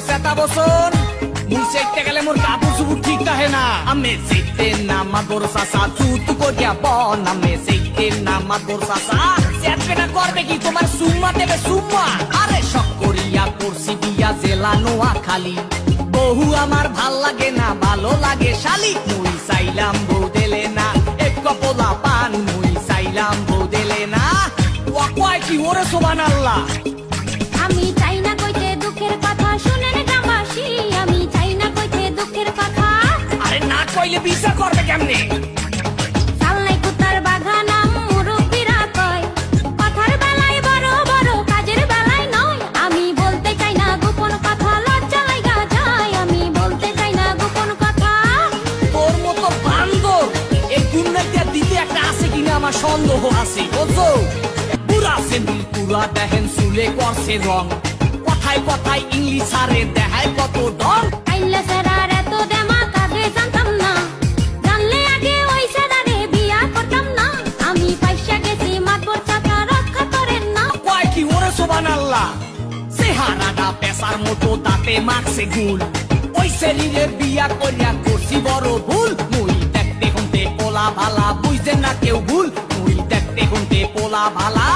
চেতা বসন। মুই সেটতে গেলে মোর ঠিক না। আমি না সাসা বন। আমি না সাসা করবে কি তোমার সুম্মা দেবে সুম্মা আরে করছি নোয়া খালি বহু আমার ভালো লাগে না, ভালো লাগে শালি। মুই চাইলাম বউ দেলে না, এক কপলা পান। মুই চাইলাম বউ দেলে না। ওয়া কি ওরে সোবান আল্লাহ। দিতে একটা আছে কিনা আমার সন্দেহ আছে বুঝছ? পুরা সেন্দিল পুরা দেখেন চুলে করছে রং। কথায় কথায় ইংলিশ আরে দেখায় কত ডং। আইলা আল্লাহ চেহারাটা পেশার মতো, তাতে মারছে গুল ওই শরীরে বিয়া করিয়া করছি বড় ভুল। মুই দেখতে হুনতে পোলা ভালা বুঝতে না কেউ ভুল? মুই দেখতে হুনতে পোলা ভালা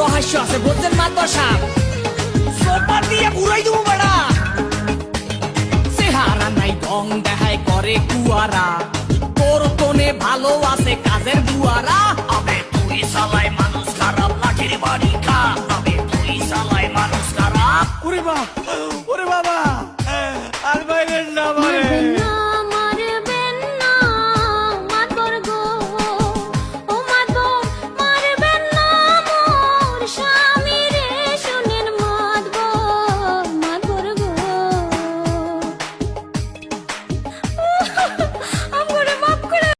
রহস্য আছে বুঝছেন মাতবার সাপ সোপার দিয়ে ঘুরাই দেবো বেড়া। চেহারা নাই, ঢং দেখায় করে কুয়ারা। তোর তনে ভালো আছে কাজের দুয়ারা আবে তুই সালাই মানুষ খারাপ, লাঠির বাড়ি খা। আবে তুই সালাই মানুষ খারাপ। ওরে বাবা